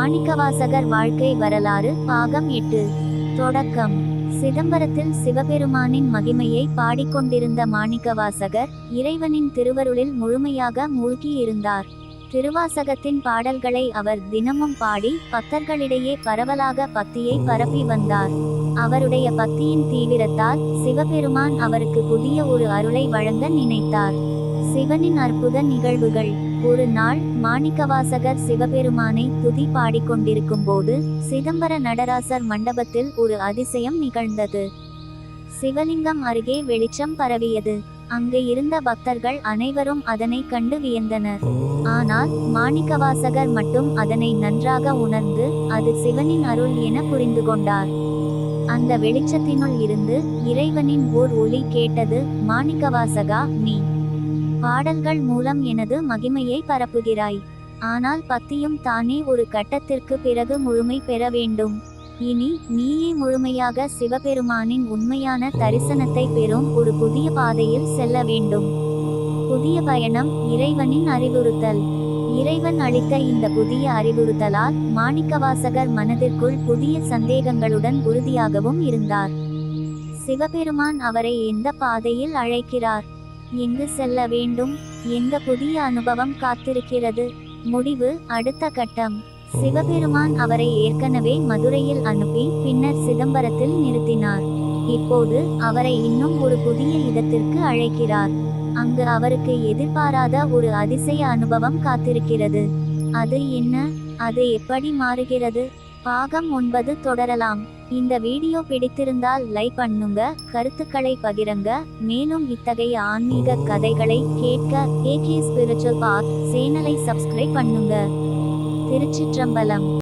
மாணிக்கவாசகர் வாழ்க்கை வரலாறு பாகம் எட்டு. தொடக்கம். சிதம்பரத்தில் சிவபெருமானின் மகிமையை பாடிக்கொண்டிருந்த மாணிக்கவாசகர் இறைவனின் திருவருளில் முழுமையாக மூழ்கியிருந்தார். திருவாசகத்தின் பாடல்களை அவர் தினமும் பாடி பக்தர்களிடையே பரவலாக பக்தியை பரப்பி வந்தார். அவருடைய பக்தியின் தீவிரத்தால் சிவபெருமான் அவருக்கு புதிய ஒரு அருளை வழங்க நினைத்தார். சிவனின் அற்புத நிகழ்வுகள். ஒரு நாள் மாணிக்கவாசகர் சிவபெருமானை துதி பாடிக்கொண்டிருக்கும் போது சிதம்பர நடராசர் மண்டபத்தில் ஒரு அதிசயம் நிகழ்ந்தது. சிவலிங்கம் அருகே வெளிச்சம் பரவியது. அங்கு இருந்த பக்தர்கள் அனைவரும் அதனை கண்டு வியந்தனர். ஆனால் மாணிக்கவாசகர் மட்டும் அதனை நன்றாக உணர்ந்து அது சிவனின் அருள் என புரிந்து கொண்டார். அந்த வெளிச்சத்தினுள் இருந்து இறைவனின் ஓர் ஒலி கேட்டது மாணிக்கவாசகா நீ. பாடல்கள் மூலம் எனது மகிமையை பரப்புகிறாய். ஆனால் பக்தியும் தானே ஒரு கட்டத்திற்கு பிறகு முழுமை பெற வேண்டும். இனி நீயே முழுமையாக சிவபெருமானின் உண்மையான தரிசனத்தை பெறும் ஒரு புதிய பாதையில் செல்ல வேண்டும். புதிய பயணம் இறைவனின் அறிவுறுத்தல். இறைவன் அளித்த இந்த புதிய அறிவுறுத்தலால் மாணிக்கவாசகர் மனதிற்குள் புதிய சந்தேகங்களுடன் உறுதியாகவும் இருந்தார். சிவபெருமான் அவரை எந்த பாதையில் அழைக்கிறார்? எங்கு செல்ல வேண்டும் எந்த புதிய அனுபவம் காத்திருக்கிறது. முடிவு அடுத்த கட்டம். சிவபெருமான் அவரை ஏற்கனவே மதுரையில் அனுப்பி பின்னர் சிதம்பரத்தில் நிறுத்தினார். இப்போது அவரை இன்னும் ஒரு புதிய இடத்திற்கு அழைக்கிறார். அங்கு அவருக்கு எதிர்பாராத ஒரு அதிசய அனுபவம் காத்திருக்கிறது. அது என்ன? அது எப்படி மாறுகிறது? பாகம் ஒன்பது தொடரலாம். இந்த வீடியோ பிடித்திருந்தால் லைக் பண்ணுங்க கருத்துக்களை பகிருங்க. மேலும் இத்தகைய ஆன்மீக கதைகளை கேட்க ஏகே ஸ்பிரிச்சுவல் பாத் சேனலை சப்ஸ்கிரைப் பண்ணுங்க. திருச்சிற்றம்பலம்.